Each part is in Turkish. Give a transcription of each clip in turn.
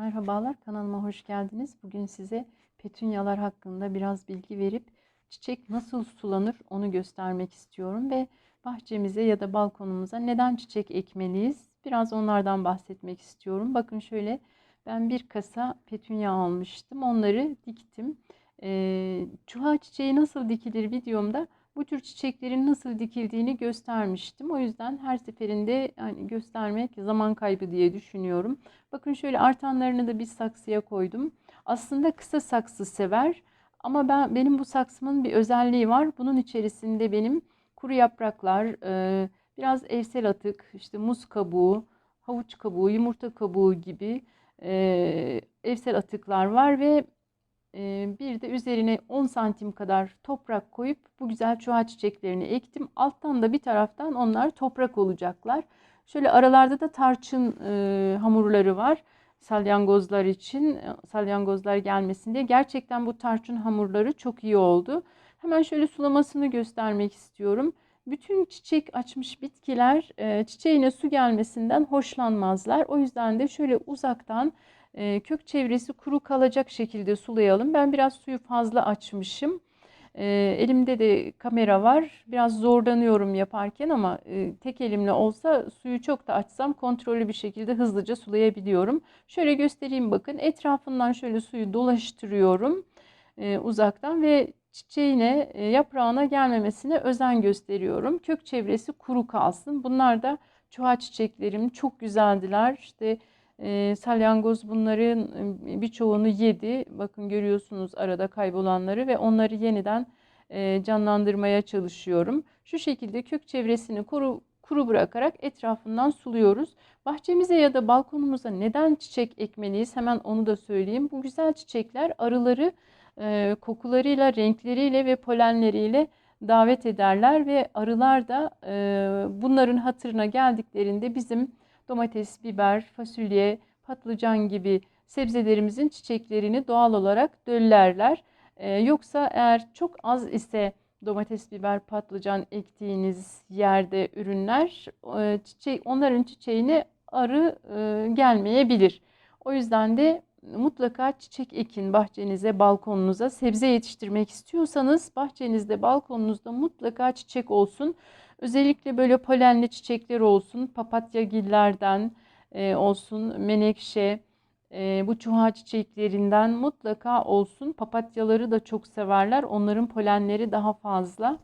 Merhabalar, kanalıma hoş geldiniz. Bugün size petunyalar hakkında biraz bilgi verip çiçek nasıl sulanır onu göstermek istiyorum ve bahçemize ya da balkonumuza neden çiçek ekmeliyiz? Biraz onlardan bahsetmek istiyorum. Bakın şöyle ben bir kasa petunya almıştım. Onları diktim. Ee, çuha çiçeği nasıl dikilir videomda bu tür çiçeklerin nasıl dikildiğini göstermiştim. O yüzden her seferinde yani göstermek zaman kaybı diye düşünüyorum. Bakın şöyle artanlarını da bir saksıya koydum. Aslında kısa saksı sever ama ben benim bu saksımın bir özelliği var. Bunun içerisinde benim kuru yapraklar, e, biraz evsel atık, işte muz kabuğu, havuç kabuğu, yumurta kabuğu gibi e, evsel atıklar var ve bir de üzerine 10 santim kadar toprak koyup bu güzel çuha çiçeklerini ektim. Alttan da bir taraftan onlar toprak olacaklar. Şöyle aralarda da tarçın e, hamurları var salyangozlar için salyangozlar gelmesin diye gerçekten bu tarçın hamurları çok iyi oldu. Hemen şöyle sulamasını göstermek istiyorum. Bütün çiçek açmış bitkiler e, çiçeğine su gelmesinden hoşlanmazlar. O yüzden de şöyle uzaktan e, kök çevresi kuru kalacak şekilde sulayalım. Ben biraz suyu fazla açmışım. E, elimde de kamera var. Biraz zorlanıyorum yaparken ama e, tek elimle olsa suyu çok da açsam kontrollü bir şekilde hızlıca sulayabiliyorum. Şöyle göstereyim bakın. Etrafından şöyle suyu dolaştırıyorum e, uzaktan ve çiçeğine, e, yaprağına gelmemesine özen gösteriyorum. Kök çevresi kuru kalsın. Bunlar da çuha çiçeklerim çok güzeldiler. İşte e, salyangoz bunların birçoğunu yedi. Bakın görüyorsunuz arada kaybolanları ve onları yeniden e, canlandırmaya çalışıyorum. Şu şekilde kök çevresini kuru, kuru bırakarak etrafından suluyoruz. Bahçemize ya da balkonumuza neden çiçek ekmeliyiz? Hemen onu da söyleyeyim. Bu güzel çiçekler arıları e, kokularıyla, renkleriyle ve polenleriyle davet ederler ve arılar da e, bunların hatırına geldiklerinde bizim domates, biber, fasulye, patlıcan gibi sebzelerimizin çiçeklerini doğal olarak döllerler. Ee, yoksa eğer çok az ise domates, biber, patlıcan ektiğiniz yerde ürünler e, çiçek, onların çiçeğine arı e, gelmeyebilir. O yüzden de mutlaka çiçek ekin bahçenize, balkonunuza. Sebze yetiştirmek istiyorsanız bahçenizde, balkonunuzda mutlaka çiçek olsun. Özellikle böyle polenli çiçekler olsun. Papatya gillerden e, olsun, menekşe, e, bu çuha çiçeklerinden mutlaka olsun. Papatyaları da çok severler. Onların polenleri daha fazla.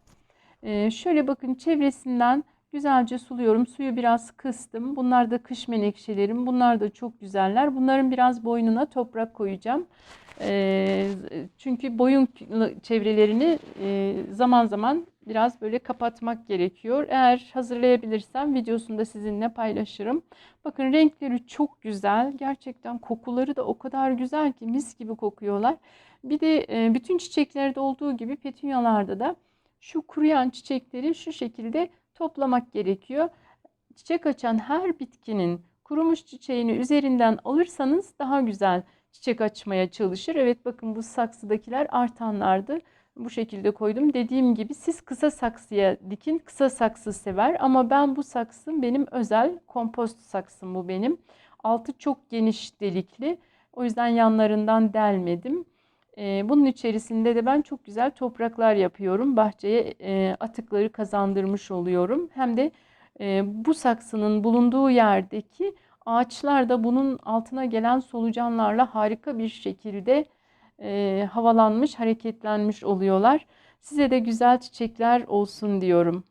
E, şöyle bakın çevresinden güzelce suluyorum. Suyu biraz kıstım. Bunlar da kış menekşelerim. Bunlar da çok güzeller. Bunların biraz boynuna toprak koyacağım. E, çünkü boyun çevrelerini e, zaman zaman biraz böyle kapatmak gerekiyor. Eğer hazırlayabilirsem videosunda sizinle paylaşırım. Bakın renkleri çok güzel. Gerçekten kokuları da o kadar güzel ki mis gibi kokuyorlar. Bir de e, bütün çiçeklerde olduğu gibi petunyalarda da şu kuruyan çiçekleri şu şekilde toplamak gerekiyor. Çiçek açan her bitkinin kurumuş çiçeğini üzerinden alırsanız daha güzel çiçek açmaya çalışır. Evet bakın bu saksıdakiler artanlardı. Bu şekilde koydum. Dediğim gibi siz kısa saksıya dikin. Kısa saksı sever ama ben bu saksım benim özel kompost saksım bu benim. Altı çok geniş delikli. O yüzden yanlarından delmedim. Bunun içerisinde de ben çok güzel topraklar yapıyorum. Bahçeye atıkları kazandırmış oluyorum. Hem de bu saksının bulunduğu yerdeki ağaçlar da bunun altına gelen solucanlarla harika bir şekilde e, havalanmış, hareketlenmiş oluyorlar. Size de güzel çiçekler olsun diyorum.